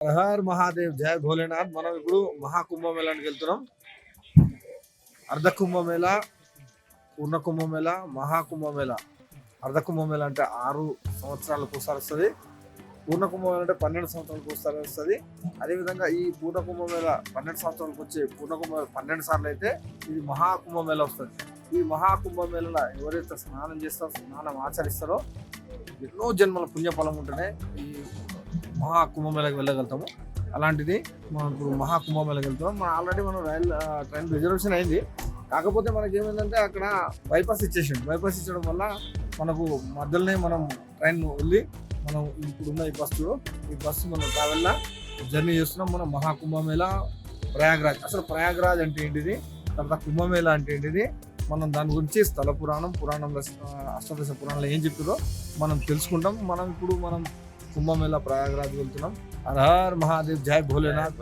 Her Mahadev జయ భోలేనాథ్. మనం ఇప్పుడు మహాకుంభమేళానికి వెళ్తున్నాం. అర్ధ కుంభమేళ పూర్ణ కుంభమేళ మహాకుంభమేళ. అర్ధ కుంభమేళ అంటే ఆరు సంవత్సరాలకు ఒకసారి వస్తుంది పూర్ణ కుంభమేళ అంటే పన్నెండు సంవత్సరాలకు ఒకసారి వస్తుంది అదేవిధంగా ఈ పూర్ణ కుంభమేళ పన్నెండు సంవత్సరాలకు వచ్చే పూర్ణ కుంభమేళ పన్నెండు సార్లు అయితే ఇది మహాకుంభమేళ వస్తుంది. ఈ మహాకుంభమేళలో ఎవరైతే స్నానం చేస్తారో స్నానం ఆచరిస్తారో ఎన్నో జన్మల పుణ్యఫలం ఉంటేనే ఈ మహా కుంభమేళకి వెళ్ళగలుగుతాము. అలాంటిది మనం ఇప్పుడు మహా కుంభమేళకి వెళ్తాం మనం ఆల్రెడీ మనం రైల్ ట్రైన్ రిజర్వేషన్ అయింది. కాకపోతే మనకి ఏమైందంటే అక్కడ బైపాస్ ఇచ్చేసి. బైపాస్ ఇచ్చడం వల్ల మనకు మధ్యలోనే మనం ట్రైన్ వెళ్ళి మనం ఇప్పుడున్న ఈ బస్సు ఈ బస్సు మనం ట్రావెల్లా జర్నీ చేస్తున్నాం. మనం మహా కుంభమేళ ప్రయాగ్రాజ్. అసలు ప్రయాగ్రాజ్ అంటే ఏంటిది? తర్వాత కుంభమేళ అంటే ఏంటిది? మనం దాని గురించి స్థల పురాణం పురాణంలో ఆ, అష్టాదశ పురాణంలో ఏం చెప్తుందో మనం తెలుసుకుంటాం. మనం ఇప్పుడు మనం కుంభమేళ ప్రయాగరాజ్ వెళ్తున్నాం. హర హర్ మహాదేవ్ జై భోలేనాథ్.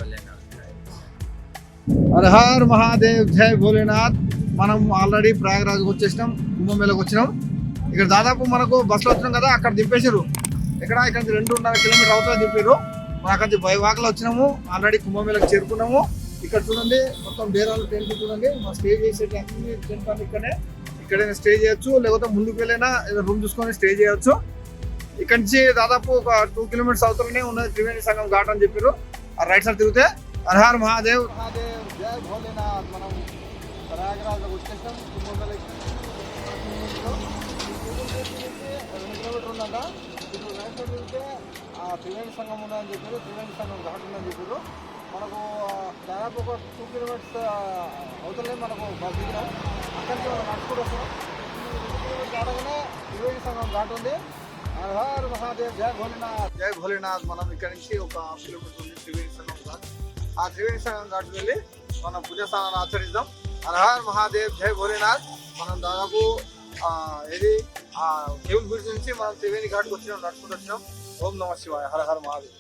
హర హర్ మహాదేవ్ జై భోలేనాథ్. మనం ఆల్రెడీ ప్రయాగరాజ్ వచ్చేసినాం కుంభమేళకు వచ్చినాం. ఇక్కడ దాదాపు మనకు బస్సులో వచ్చినాం కదా అక్కడ దింపేశారు ఇక్కడ ఇక్కడ నుంచి రెండున్నర కిలోమీటర్ అవుతుందో దింపారు మనం అక్కడ నుంచి బైవాకలో వచ్చినాము ఆల్రెడీ కుంభమేళకు చేరుకున్నాము. ఇక్కడ చూడండి మొత్తం డేరాలు టెంట్ చూడండి. మా స్టే చేసే టెంట్ ఇక్కడే ఇక్కడైనా. స్టే చేయొచ్చు లేకపోతే ముందుకు వెళ్ళైనా రూమ్ చూసుకొని స్టే చేయొచ్చు. ఇక్కడ నుంచి దాదాపు ఒక టూ కిలోమీటర్స్ అవుతారనే ఉన్నది త్రివేణి సంఘం ఘాట్ అని చెప్పారు ఆ రైట్ సైడ్ తిరిగితే హరహర్ మహాదేవ్. మహాదేవ్ జయ భోలేనాథ్. మనం ప్రయాగరాజ్ వచ్చేసాం. కుంభమేళకి. రెండు కిలోమీటర్ ఉందంట. ఇప్పుడు రైట్ సైడ్ తిరిగితే ఆ త్రివేణి సంఘం ఉందని చెప్పారు త్రివేణి సంఘం ఘాట్ ఉందని చెప్పారు మనకు దాదాపు ఒక టూ కిలోమీటర్స్ అవుతలే మనకు బస్ దిగినాం. అక్కడికి మనం నడుచుకుంటాం టూ కిలోమీటర్స్ దాటగానే త్రివేణి సంఘం ఘాట్ ఉంది. హర హర్ మహాదేవ్ జై భోలేనాథ్ జై భోలేనాథ్ మనం ఇక్కడ నుంచి ఒక హాఫ్ కిలోమీటర్ ఉంది త్రివేణి సంఘం ఘాట్ ఆ త్రివేణి సంఘం ఘాట్ వెళ్ళి మనం పూజా ఆచరిద్దాం. హర హర్ మహాదేవ్ జై భోలేనాథ్. మనం దాదాపు ఏది? ఆ దేవుని బ్రిడ్జ్ నుంచి మనం త్రివేణి ఘాట్కి వచ్చినాం నడుచుకుంటూ వచ్చినాం. ఓం నమ శివాయ హర హర్ మహాదేవ్.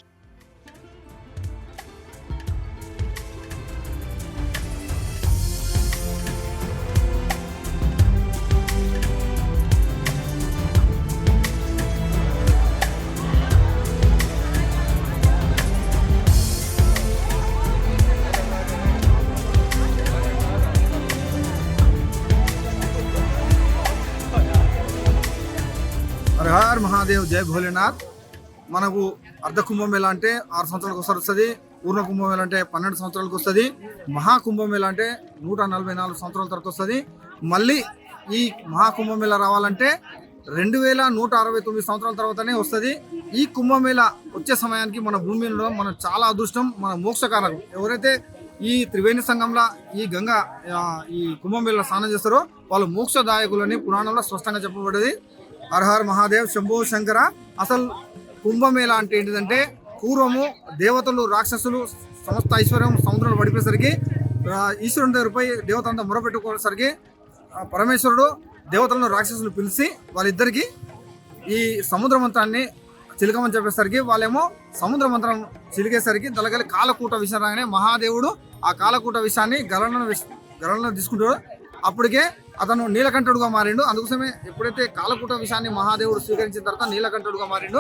మహాదేవ్ జయ భోలేనాథ్. మనకు అర్ధ కుంభమేళ అంటే ఆరు సంవత్సరాలకు ఒకసారి వస్తుంది పూర్ణ కుంభమేళ అంటే పన్నెండు సంవత్సరాలకు వస్తుంది మహాకుంభమేళ అంటే నూట నలభై నాలుగు సంవత్సరాల తర్వాత వస్తుంది. మళ్ళీ ఈ మహాకుంభమేళ రావాలంటే రెండు వేల నూట అరవై తొమ్మిది సంవత్సరాల తర్వాతనే వస్తుంది. ఈ కుంభమేళ వచ్చే సమయానికి మన భూమి ఉండడం మన చాలా అదృష్టం మన మోక్షకారకం ఎవరైతే ఈ త్రివేణి సంఘంలో ఈ గంగా ఈ కుంభమేళ స్నానం చేస్తారో వాళ్ళు మోక్షదాయకులని పురాణంలో స్పష్టంగా చెప్పబడ్డది. హర హర్ మహాదేవ్ శంభో శంకర. అసలు కుంభమేళ అంటే ఏంటిదంటే పూర్వము దేవతలు రాక్షసులు సమస్త ఐశ్వర్యం సముద్రంలో పడిపోయేసరికి ఈశ్వరుని దగ్గరపై దేవతలంతా మొరపెట్టుకోసరికి పరమేశ్వరుడు దేవతలను రాక్షసులు పిలిచి వాళ్ళిద్దరికి ఈ సముద్ర మంత్రాన్ని చిలకమని చెప్పేసరికి వాళ్ళేమో సముద్ర మంత్రం చిలికేసరికి దళగలి కాలకూట విషయం రాగానే మహాదేవుడు ఆ కాలకూట విషయాన్ని గలన గలన తీసుకుంటాడు. అప్పటికే అతను నీలకంఠుడుగా మారిండు. అందుకోసమే ఎప్పుడైతే కాలకూట విషయాన్ని మహాదేవుడు స్వీకరించిన తర్వాత నీలకంఠుడుగా మారిండు.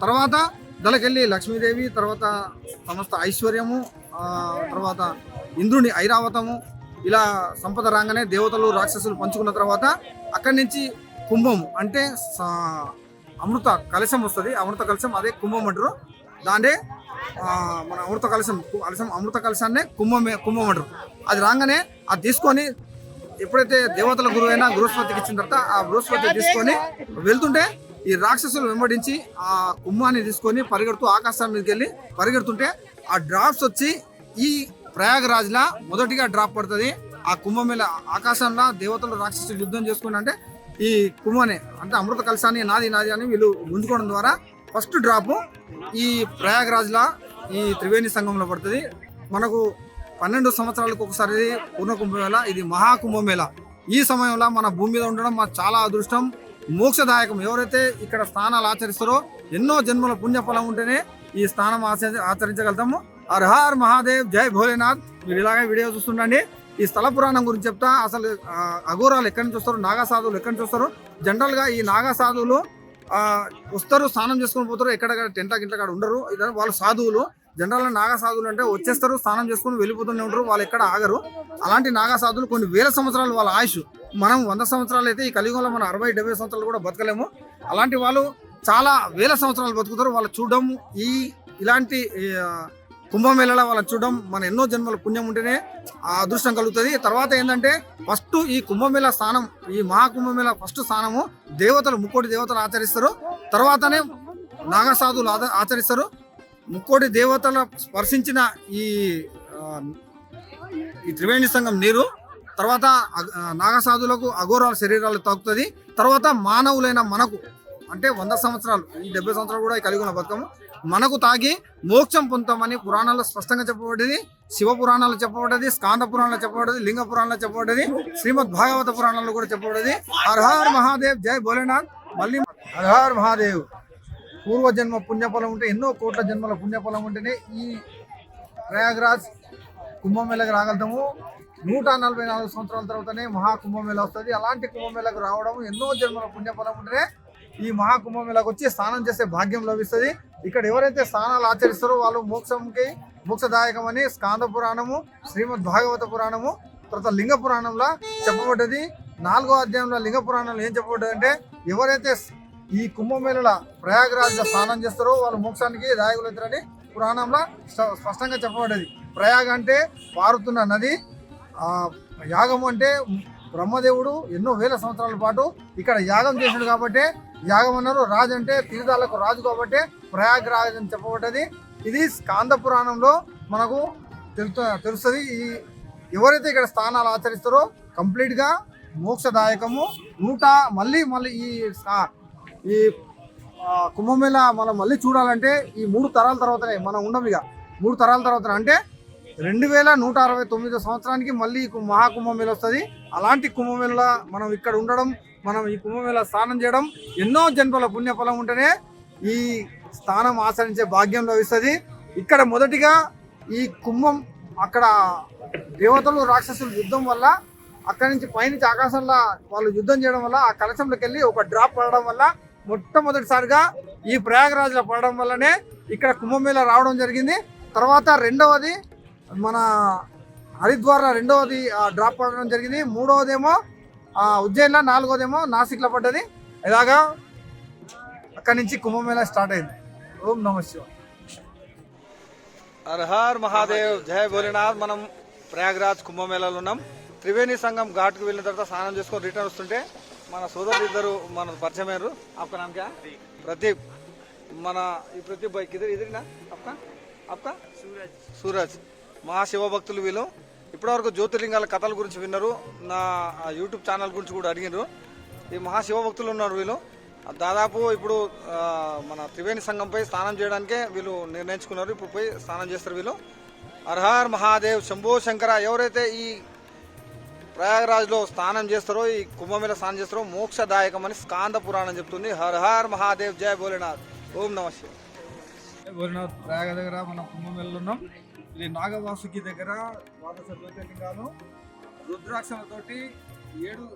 తర్వాత దళకెళ్ళి లక్ష్మీదేవి తర్వాత సమస్త ఐశ్వర్యము తర్వాత ఇంద్రుని ఐరావతము ఇలా సంపద రాగానే దేవతలు రాక్షసులు పంచుకున్న తర్వాత అక్కడి నుంచి కుంభము అంటే సా- అమృత కలశం వస్తుంది. అమృత కలశం అదే కుంభం అంటారు. దాండే మన అమృత కలశం కలశం అమృత కలశాన్నే కుంభమే కుంభం అంటారు. అది రాగానే అది తీసుకొని ఎప్పుడైతే దేవతల గురువు అయినా బృహస్పతికి ఇచ్చిన తర్వాత ఆ బృహస్పతి తీసుకొని వెళ్తుంటే ఈ రాక్షసులు వెంబడించి ఆ కుంభాన్ని తీసుకొని పరిగెడుతూ ఆకాశం మీదకి వెళ్ళి పరిగెడుతుంటే ఆ డ్రాప్స్ వచ్చి ఈ ప్రయాగరాజ్లా మొదటిగా డ్రాప్ పడుతుంది. ఆ కుంభం మీద ఆకాశంలో దేవతలు రాక్షసులు యుద్ధం చేసుకుని అంటే ఈ కుంభనే అంటే అమృత కలశాన్ని నాది నాది అని వీళ్ళు గుంజుకోవడం ద్వారా ఫస్ట్ డ్రాప్ ఈ ప్రయాగరాజ్లా ఈ త్రివేణి సంఘంలో పడుతుంది. మనకు పన్నెండు సంవత్సరాలకు ఒకసారి పూర్ణ కుంభమేళ ఇది మహా కుంభమేళ ఈ సమయంలో మన భూమి మీద ఉండడం మాకు చాలా అదృష్టం. మోక్షదాయకం. ఎవరైతే ఇక్కడ స్నానాలు ఆచరిస్తారో ఎన్నో జన్మల పుణ్యఫలం ఉంటేనే ఈ స్నానం ఆచరి ఆచరించగలుగుతాము. హర్ మహాదేవ్ జై భోలేనాథ్. మీరు ఇలాగే వీడియో చూస్తుండండి. ఈ స్థల పురాణం గురించి చెప్తా. అసలు అఘోరాలు ఎక్కడి నుంచి వస్తారు నాగా సాధువులు ఎక్కడి నుంచి వస్తారు? జనరల్గా ఈ నాగా సాధువులు వస్తారు స్నానం చేసుకొని పోతారు. ఎక్కడ టెంట గింట కాడ ఉండరు. వాళ్ళు సాధువులు. జనరల్ నాగసాధులు అంటే వచ్చేస్తారు స్నానం చేసుకుని వెళ్ళిపోతూనే ఉంటారు వాళ్ళు ఎక్కడ ఆగరు. అలాంటి నాగసాధులు కొన్ని వేల సంవత్సరాలు వాళ్ళ ఆయుష్. మనం వంద సంవత్సరాలు అయితే ఈ కలియుగంలో మనం అరవై డెబ్బై సంవత్సరాలు కూడా బతకలేము. అలాంటి వాళ్ళు చాలా వేల సంవత్సరాలు బతుకుతారు వాళ్ళు చూడడం ఈ ఇలాంటి కుంభమేళలో వాళ్ళని చూడడం మన ఎన్నో జన్మల పుణ్యం ఉంటేనే ఆ అదృష్టం కలుగుతుంది. తర్వాత ఏంటంటే ఫస్ట్ ఈ కుంభమేళ స్థానం ఈ మహాకుంభమేళ ఫస్ట్ స్థానము దేవతలు ముక్కోటి దేవతలు ఆచరిస్తారు. తర్వాతనే నాగసాధువులు ఆచరిస్తారు. ముక్కోటి దేవతల స్పర్శించిన ఈ ఈ త్రివేణి సంఘం నీరు తర్వాత నాగసాధులకు అఘోరాల శరీరాలు తాకుతుంది. తర్వాత మానవులైన మనకు అంటే వంద సంవత్సరాలు ఈ డెబ్బై సంవత్సరాలు కూడా ఈ ఉన్న బతుకము మనకు తాగి మోక్షం పొందుతామని పురాణాల్లో స్పష్టంగా చెప్పబడ్డది శివ పురాణాలు చెప్పబడ్డది స్కాంద పురాణాలు చెప్పబడ్డది లింగ పురాణాలు చెప్పబడ్డది శ్రీమద్ భాగవత పురాణాలు కూడా చెప్పబడ్డది హర్హర్ మహాదేవ్ జై భోలేనాథ్. మళ్ళీ హర్హర్ మహాదేవ్. పూర్వ జన్మ పుణ్యఫలం ఉంటే ఎన్నో కోట్ల జన్మల పుణ్యఫలం ఉంటేనే ఈ ప్రయాగ్రాజ్ కుంభమేళకు రాగలుగుతాము. నూట నలభై నాలుగు సంవత్సరాల తర్వాతనే మహాకుంభమేళ వస్తుంది. అలాంటి కుంభమేళకు రావడం ఎన్నో జన్మల పుణ్యఫలం ఉంటేనే ఈ మహాకుంభమేళకు వచ్చి స్నానం చేసే భాగ్యం లభిస్తుంది. ఇక్కడ ఎవరైతే స్నానాలు ఆచరిస్తారో వాళ్ళు మోక్షంకి మోక్షదాయకం అని స్కాంద పురాణము శ్రీమద్ భాగవత పురాణము తర్వాత లింగ పురాణంలో చెప్పబడ్డది. నాలుగో అధ్యాయంలో లింగ పురాణంలో ఏం చెప్పబడ్డది అంటే ఎవరైతే ఈ కుంభమేళల ప్రయాగరాజ్లో స్నానం చేస్తారో వాళ్ళు మోక్షానికి దాయకులవుతారని పురాణంలో స్ప- స్పష్టంగా చెప్పబడ్డది. ప్రయాగ అంటే పారుతున్న నది. యాగం అంటే బ్రహ్మదేవుడు ఎన్నో వేల సంవత్సరాల పాటు ఇక్కడ యాగం చేశాడు కాబట్టి యాగం అన్నారు రాజు అంటే తీర్థాలకు రాజు కాబట్టి ప్రయాగ్ రాజ్ అని చెప్పబడ్డది. ఇది స్కాంద పురాణంలో మనకు తెలుసు తెలుస్తుంది. ఈ ఎవరైతే ఇక్కడ స్థానాలు ఆచరిస్తారో కంప్లీట్గా మోక్షదాయకము. నూట మళ్ళీ మళ్ళీ ఈ ఈ కుంభమేళ మనం మళ్ళీ చూడాలంటే ఈ మూడు తరాల తర్వాతనే మనం ఉండం ఇక. మూడు తరాల తర్వాత అంటే రెండు వేల నూట అరవై తొమ్మిదో సంవత్సరానికి మళ్ళీ మహాకుంభమేళ వస్తుంది. అలాంటి కుంభమేళ మనం ఇక్కడ ఉండడం మనం ఈ కుంభమేళ స్నానం చేయడం ఎన్నో జన్మల పుణ్యఫలం ఉంటేనే ఈ స్థానం ఆచరించే భాగ్యం లభిస్తుంది. ఇక్కడ మొదటిగా ఈ కుంభం అక్కడ దేవతలు రాక్షసులు యుద్ధం వల్ల అక్కడి నుంచి పైనుంచి ఆకాశంలో వాళ్ళు యుద్ధం చేయడం వల్ల ఆ కలశంలోకి వెళ్ళి ఒక డ్రాప్ పడడం వల్ల మొట్టమొదటిసారిగా ఈ ప్రయాగరాజ్లో పడడం వల్లనే ఇక్కడ కుంభమేళ రావడం జరిగింది. తర్వాత రెండవది మన హరిద్వార్లో రెండవది ఆ డ్రాప్ పడడం జరిగింది. మూడవదేమో ఉజ్జయిన్లో నాలుగోదేమో నాసిక్లో పడ్డది. ఇలాగా అక్కడి నుంచి కుంభమేళ స్టార్ట్ అయింది. ఓం నమ శివ హర్ మహాదేవ్. జయ భోలేనాథ్. మనం ప్రయాగ్రాజ్ కుంభమేళాలో ఉన్నాం. త్రివేణి సంఘం ఘాట్కి వెళ్ళిన తర్వాత స్నానం చేసుకొని రిటర్న్ వస్తుంటే మన సోదరులు ఇద్దరు మన పరిచయమయ్యారు అప్ప నామకా ప్రదీప్. మన ఈ ప్రదీప్ బైక్ ఇద్దరు ఇద్దరినా? అప్ప అప్ప సూరజ్. సూరజ్ మహాశివభక్తులు వీళ్ళు. ఇప్పటివరకు జ్యోతిర్లింగాల కథల గురించి విన్నారు. నా యూట్యూబ్ ఛానల్ గురించి కూడా అడిగినారు ఈ మహాశివభక్తులు ఉన్నారు వీళ్ళు. దాదాపు ఇప్పుడు మన త్రివేణి సంఘంపై స్నానం చేయడానికే వీళ్ళు నిర్ణయించుకున్నారు. ఇప్పుడు పోయి స్నానం చేస్తారు వీళ్ళు. అర్హార్ మహాదేవ్ శంభో శంకర ఎవరైతే ఈ ప్రయాగరాజ్లో స్నానం చేస్తారో ఈ కుంభమేళ స్నానం చేస్తారో మోక్షదాయకం అని స్కాంద పురాణం చెప్తుంది. హర్ హర్ మహాదేవ్ జయ భోలేనాథ్. ఓం నమ భోలేనాథ్. ప్రయాగ దగ్గర మనం కుంభమేళలో ఉన్నాం. ఇది నాగవాసుకి దగ్గర ద్వాదశ జ్యోతిర్లింగాలు రుద్రాక్షలతోటి ఏడు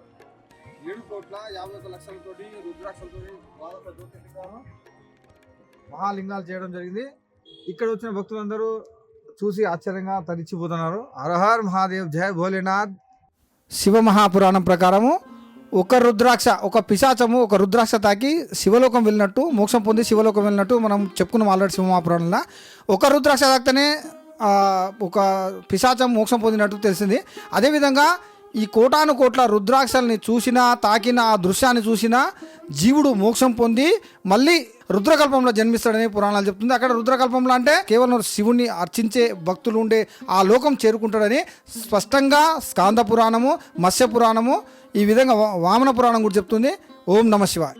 ఏడు కోట్ల యాభై ఒక లక్షలతోటి రుద్రాక్షలతోటి ద్వాదశ జ్యోతిర్లింగాలు మహాలింగాలు చేయడం జరిగింది. ఇక్కడ వచ్చిన భక్తులందరూ చూసి ఆశ్చర్యంగా తరిచిపోతున్నారు. హరహర్ మహాదేవ్ జయ భోలేనాథ్. శివ మహాపురాణం ప్రకారము ఒక రుద్రాక్ష ఒక పిశాచము ఒక రుద్రాక్ష తాకి శివలోకం వెళ్ళినట్టు మోక్షం పొంది శివలోకం వెళ్ళినట్టు మనం చెప్పుకున్నాం ఆల్రెడీ శివ మహాపురాణంలో ఒక రుద్రాక్ష తాకితేనే ఒక పిశాచం మోక్షం పొందినట్టు తెలిసింది. అదేవిధంగా ఈ కోటాను కోట్ల రుద్రాక్షల్ని చూసినా తాకిన ఆ దృశ్యాన్ని చూసినా జీవుడు మోక్షం పొంది మళ్ళీ రుద్రకల్పంలో జన్మిస్తాడని పురాణాలు చెప్తుంది. అక్కడ రుద్రకల్పంలో అంటే కేవలం శివుణ్ణి అర్చించే భక్తులు ఉండే ఆ లోకం చేరుకుంటాడని స్పష్టంగా స్కాంద పురాణము మత్స్య పురాణము ఈ విధంగా వామన పురాణం కూడా చెప్తుంది. ఓం నమ శివాయ్.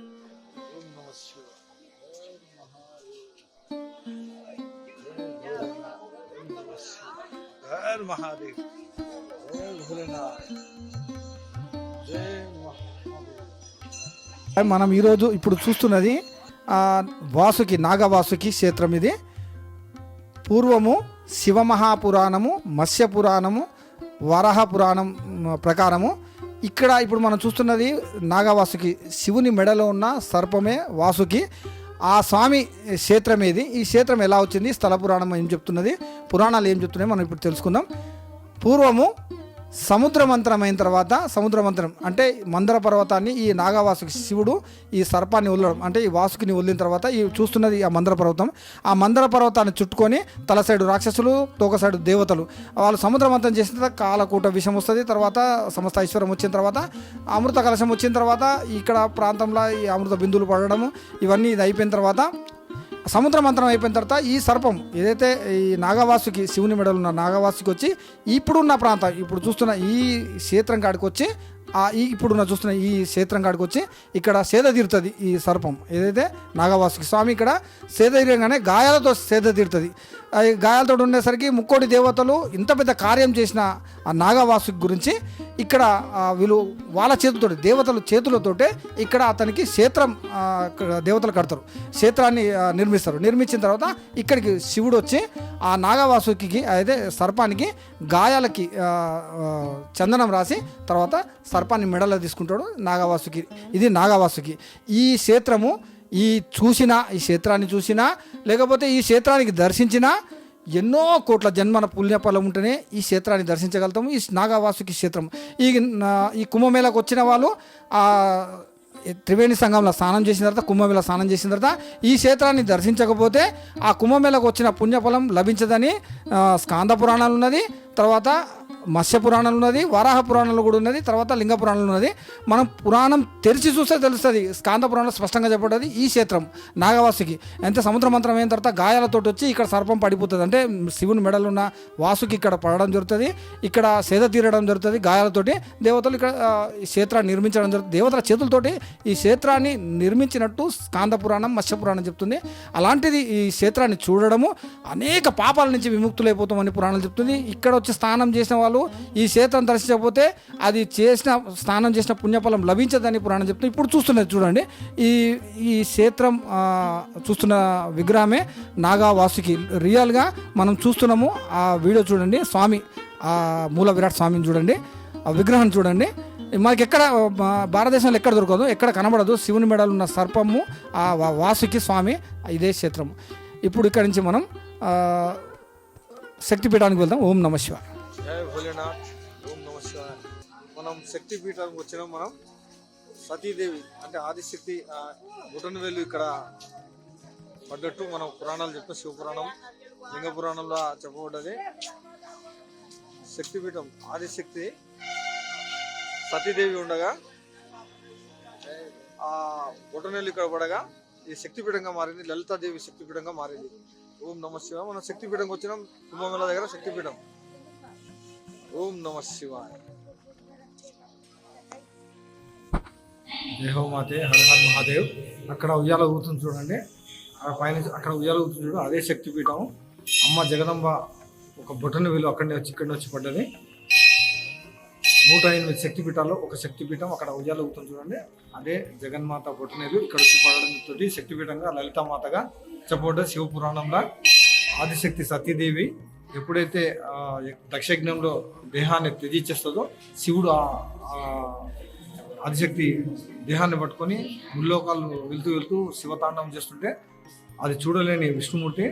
జయ మనం ఈరోజు ఇప్పుడు చూస్తున్నది వాసుకి నాగవాసుకి క్షేత్రం ఇది. పూర్వము శివమహాపురాణము మత్స్య పురాణము వరాహ పురాణం ప్రకారము. ఇక్కడ ఇప్పుడు మనం చూస్తున్నది నాగవాసుకి శివుని మెడలో ఉన్న సర్పమే వాసుకి. ఆ స్వామి క్షేత్రం ఏది ఈ క్షేత్రం ఎలా వచ్చింది? స్థల పురాణం ఏం చెప్తున్నది? పురాణాలు ఏం చెప్తున్నాయి మనం ఇప్పుడు తెలుసుకుందాం. పూర్వము సముద్ర మంత్రం అయిన తర్వాత సముద్ర మంత్రం అంటే మందర పర్వతాన్ని ఈ నాగవాసుకి శివుడు ఈ సర్పాన్ని వదలడం. అంటే ఈ వాసుకిని వదిలిన తర్వాత ఈ చూస్తున్నది ఆ మందర పర్వతం. ఆ మందర పర్వతాన్ని చుట్టుకొని తల సైడు రాక్షసులు తోక సైడు దేవతలు. వాళ్ళు సముద్ర మంత్రం చేసిన తర్వాత కాలకూట విషం వస్తుంది తర్వాత సమస్త ఐశ్వర్యం వచ్చిన తర్వాత అమృత కలశం వచ్చిన తర్వాత ఇక్కడ ప్రాంతంలో ఈ అమృత బిందువులు పడడము ఇవన్నీ ఇది అయిపోయిన తర్వాత సముద్ర మంత్రం అయిపోయిన తర్వాత ఈ సర్పం ఏదైతే ఈ నాగవాసుకి శివుని మెడలు ఉన్న నాగవాసుకి వచ్చి ఇప్పుడున్న ప్రాంతం ఇప్పుడు చూస్తున్న ఈ క్షేత్రం కాడికి వచ్చి ఆ ఈ ఇప్పుడున్న చూస్తున్న ఈ క్షేత్రం కాడికి వచ్చి ఇక్కడ సేద తీరుతుంది ఈ సర్పం ఏదైతే నాగవాసుకి. స్వామి ఇక్కడ సేద తీరగానే గాయాలతో సేద తీరుతుంది. గాయాలతో ఉండేసరికి ముక్కోటి దేవతలు ఇంత పెద్ద కార్యం చేసిన ఆ నాగవాసుకి గురించి ఇక్కడ వీళ్ళు వాళ్ళ చేతులతో దేవతలు చేతులతోటే ఇక్కడ అతనికి క్షేత్రం దేవతలు కడతారు. క్షేత్రాన్ని నిర్మిస్తారు. నిర్మించిన తర్వాత ఇక్కడికి శివుడు వచ్చి ఆ నాగవాసుకి అయితే సర్పానికి గాయాలకి చందనం రాసి తర్వాత సర్పాన్ని మెడలో తీసుకుంటాడు నాగవాసుకి. ఇది నాగవాసుకి. ఈ క్షేత్రము ఈ చూసినా ఈ క్షేత్రాన్ని చూసినా లేకపోతే ఈ క్షేత్రానికి దర్శించినా ఎన్నో కోట్ల జన్మన పుణ్యఫలం ఉంటేనే ఈ క్షేత్రాన్ని దర్శించగలుగుతాము. ఈ నాగావాసుకి క్షేత్రం. ఈ ఈ కుంభమేళకు వచ్చిన వాళ్ళు ఆ త్రివేణి సంఘంలో స్నానం చేసిన తర్వాత కుంభమేళ స్నానం చేసిన తర్వాత ఈ క్షేత్రాన్ని దర్శించకపోతే ఆ కుంభమేళకు వచ్చిన పుణ్యఫలం లభించదని స్కాంద పురాణాలు ఉన్నది. తర్వాత మత్స్య పురాణాలు ఉన్నది వరాహ పురాణాలు కూడా ఉన్నది తర్వాత లింగ పురాణంలో ఉన్నది. మనం పురాణం తెరిచి చూస్తే తెలుస్తుంది. స్కాంద పురాణంలో స్పష్టంగా చెప్పబడ్డది ఈ క్షేత్రం నాగవాసుకి. ఎంత సముద్ర మంత్రం అయిన తర్వాత గాయాలతోటి వచ్చి ఇక్కడ సర్పం పడిపోతుంది. అంటే శివుని మెడలు ఉన్న వాసుకి ఇక్కడ పడడం జరుగుతుంది ఇక్కడ సేద తీరడం జరుగుతుంది గాయాలతోటి దేవతలు ఇక్కడ ఈ క్షేత్రాన్ని నిర్మించడం జరుగుతుంది. దేవతల చేతులతోటి ఈ క్షేత్రాన్ని నిర్మించినట్టు స్కాంద పురాణం మత్స్య పురాణం చెప్తుంది. అలాంటిది ఈ క్షేత్రాన్ని చూడడము అనేక పాపాల నుంచి విముక్తులైపోతామని పురాణాలు చెప్తుంది. ఇక్కడ వచ్చి స్నానం చేసిన వాళ్ళు ఈ క్షేత్రం దర్శించకపోతే అది చేసిన స్నానం చేసిన పుణ్యఫలం లభించదని పురాణం చెప్తుంది ఇప్పుడు చూస్తున్నది చూడండి. ఈ ఈ క్షేత్రం చూస్తున్న విగ్రహమే నాగా వాసుకి రియల్గా మనం చూస్తున్నాము ఆ వీడియో చూడండి స్వామి ఆ మూల విరాట్ స్వామిని చూడండి ఆ విగ్రహం చూడండి. మనకి ఎక్కడ భారతదేశంలో ఎక్కడ దొరకదు ఎక్కడ కనబడదు శివుని మెడలు ఉన్న సర్పము ఆ వాసుకి స్వామి ఇదే క్షేత్రము ఇప్పుడు ఇక్కడి నుంచి మనం శక్తిపీఠానికి వెళ్దాం. ఓం నమ శివాయ. జై భోలేనాథ్. ఓం నమ శివాయ మనం శక్తి పీఠానికి వచ్చినాం మనం. సతీదేవి అంటే ఆదిశక్తి బుటన్ ఇక్కడ పడ్డట్టు మనం పురాణాలు చెప్తాం శివ పురాణం లింగ పురాణంలో చెప్పబడ్డది. శక్తిపీఠం ఆదిశక్తి సతీదేవి ఉండగా ఆ బుటనెల్లు ఇక్కడ పడగా ఈ శక్తిపీఠంగా మారింది లలితాదేవి శక్తిపీఠంగా మారింది. ఓం నమ శివ మనం శక్తిపీఠంకి వచ్చినాం కుంభమేళ దగ్గర శక్తిపీఠం. ఓం నమ శివాయ. దేహోమాతే మాతే హర హర్ మహాదేవ్. అక్కడ ఉయ్యాల ఊతుంది చూడండి. ఆ పైన అక్కడ ఉయ్యాల ఊతుంది చూడు అదే శక్తిపీఠం. అమ్మ జగదంబ ఒక బొటన వీలు అక్కడనే వచ్చి ఇక్కడ వచ్చి పడ్డది. నూట ఎనిమిది శక్తిపీఠాల్లో ఒక శక్తిపీఠం అక్కడ ఉయ్యాల ఊతుంది చూడండి. అదే జగన్మాత బొటనేలు ఇక్కడ వచ్చి పడడంతో శక్తిపీఠంగా లలితామాతగా చెప్పబడ్డ శివపురాణంలో. ఆదిశక్తి సతీదేవి. ఎప్పుడైతే దక్షజ్ఞంలో దక్షయజ్ఞంలో దేహాన్ని త్యజించేస్తుందో శివుడు అతిశక్తి దేహాన్ని పట్టుకొని ముల్లోకాలు వెళ్తూ వెళ్తూ శివతాండవం చేస్తుంటే అది చూడలేని విష్ణుమూర్తి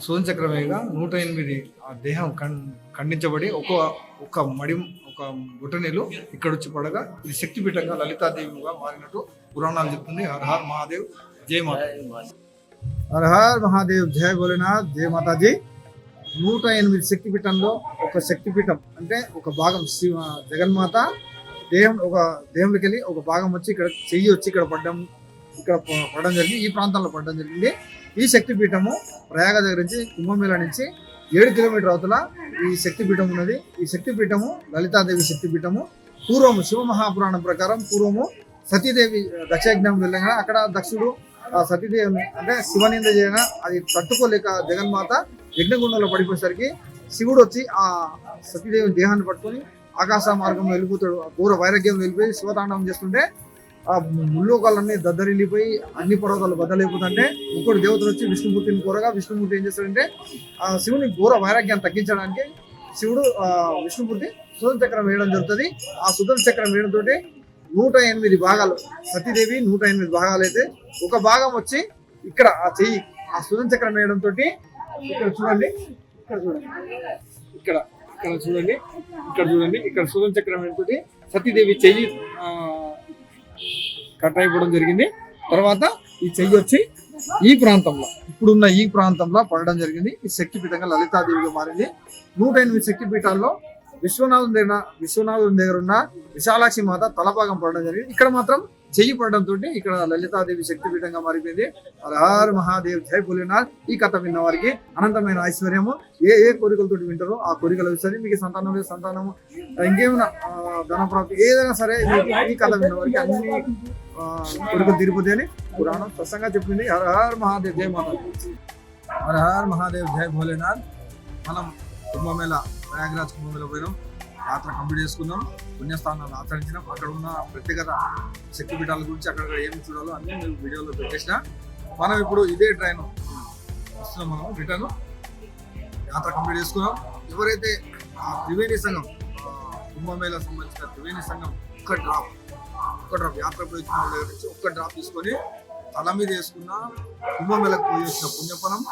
సోంచక్రమేగా నూట ఎనిమిది ఆ దేహం కం ఖండించబడి ఒక ఒక మడి ఒక బుటనీలు ఇక్కడ వచ్చి పడగా ఇది శక్తిపీఠంగా లలితాదేవిగా మారినట్టు పురాణాలు చెప్తుంది హర్ హర్ మహాదేవ్ జై మాత. హర్ హర్ మహాదేవ్ జయ భోలేనాథ్ జయ మాతాజీ. నూట ఎనిమిది శక్తిపీఠంలో ఒక శక్తిపీఠం అంటే ఒక భాగం శివ జగన్మాత దేహం ఒక దేహంలోకి వెళ్ళి ఒక భాగం వచ్చి ఇక్కడ చెయ్యి వచ్చి ఇక్కడ పడ్డం ఇక్కడ ప- పడడం జరిగింది ఈ ప్రాంతంలో పడడం జరిగింది. ఈ శక్తిపీఠము ప్రయాగ దగ్గర నుంచి కుంభమేళ నుంచి ఏడు కిలోమీటర్ అవతల ఈ శక్తిపీఠం ఉన్నది. ఈ శక్తిపీఠము లలితాదేవి శక్తిపీఠము. పూర్వము శివ మహాపురాణం ప్రకారం పూర్వము సతీదేవి దక్షయజ్ఞం వెళ్ళగా అక్కడ దక్షుడు ఆ అంటే శివనింద చేయగా అది తట్టుకోలేక జగన్మాత యజ్ఞగుండంలో పడిపోయేసరికి శివుడు వచ్చి ఆ సతీదేవి దేహాన్ని పట్టుకొని ఆకాశ మార్గం వెళ్ళిపోతాడు. ఆ ఘోర వైరాగ్యం వెళ్ళిపోయి శివతాండవం చేస్తుంటే ఆ ముల్లోకాలన్నీ దద్దరిల్లిపోయి అన్ని పర్వతాలు బద్దలైపోతుంటే ఇంకోటి దేవతలు వచ్చి విష్ణుమూర్తిని కోరగా విష్ణుమూర్తి ఏం చేస్తాడంటే ఆ శివుని ఘోర వైరాగ్యాన్ని తగ్గించడానికి శివుడు ఆ విష్ణుమూర్తి సుధన చక్రం వేయడం జరుగుతుంది. ఆ సుధన చక్రం వేయడం తోటి నూట ఎనిమిది భాగాలు. సతీదేవి నూట ఎనిమిది భాగాలు అయితే ఒక భాగం వచ్చి ఇక్కడ ఆ చెయ్యి ఆ సుదం చక్రం వేయడం తోటి ఇక్కడ చూడండి ఇక్కడ చూడండి. ఇక్కడ ఇక్కడ చూడండి ఇక్కడ చూడండి ఇక్కడ సుదం చక్రం వేయడంతో తోటి సతీదేవి చెయ్యి కట్ అయిపోవడం జరిగింది. తర్వాత ఈ చెయ్యి వచ్చి ఈ ప్రాంతంలో ఇప్పుడున్న ఈ ప్రాంతంలో పడడం జరిగింది. ఈ శక్తిపీఠంగా లలితాదేవిగా మారింది. నూట ఎనిమిది శక్తిపీఠాల్లో విశ్వనాథం దగ్గర విశ్వనాథుని దగ్గర ఉన్న విశాలాక్షి మాత తలపాగం పడడం జరిగింది. ఇక్కడ మాత్రం చెయ్యి పడడంతో తోటి ఇక్కడ లలితాదేవి శక్తిపీఠంగా మారిపోయింది. హర మహాదేవ్ జై భోలేనాథ్. ఈ కథ విన్న వారికి అనంతమైన ఐశ్వర్యము. ఏ ఏ కోరికలతో వింటారో ఆ కోరికలు ఇస్తుంది మీకు సంతానం లేదు సంతానము ఇంకేమైనా ధనప్రాప్తి ఏదైనా సరే ఈ కథ విన్న వారికి అన్ని కోరికలు కోరికలు తీరిపోతాయని పురాణం స్పష్టంగా చెప్పింది. హర హర్ మహాదేవ్ జై మాత. హర హర్ మహాదేవ్ జై భోలేనాథ్. మనం కుంభమేళ ప్రయాగరాజ్ కుంభంలో పోయినాం. యాత్ర కంప్లీట్ చేసుకున్నాం. పుణ్యస్థానాలు ఆచరించినాం అక్కడ ఉన్న ప్రత్యేకత శక్తిపీఠాల గురించి అక్కడ ఏం చూడాలో అన్నీ మేము వీడియోలో పెట్టేసిన. మనం ఇప్పుడు ఇదే ట్రైన్ వస్తున్నాం మనం రిటర్న్ యాత్ర కంప్లీట్ చేసుకున్నాం. ఎవరైతే ఆ త్రివేణి సంఘం కుంభమేళ సంబంధించిన త్రివేణి సంఘం ఒక్క డ్రాప్ ఒక్క డ్రాప్ యాత్ర ప్రయోజనం వాళ్ళ దగ్గర నుంచి ఒక్క డ్రాప్ తీసుకొని తల మీద వేసుకున్న కుంభమేళకు పోయి వచ్చిన పుణ్యఫలం.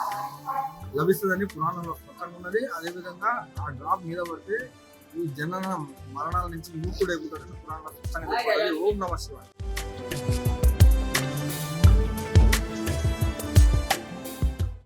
లభిస్తుందని పురాణంలో స్పష్టంగా ఉన్నది. అదేవిధంగా ఆ డ్రాప్ మీద పడితే ఈ జనన మరణాల నుంచి ముక్తుడైపోతాడని పురాణంలో స్పష్టంగా ఓం నమ శివాయ.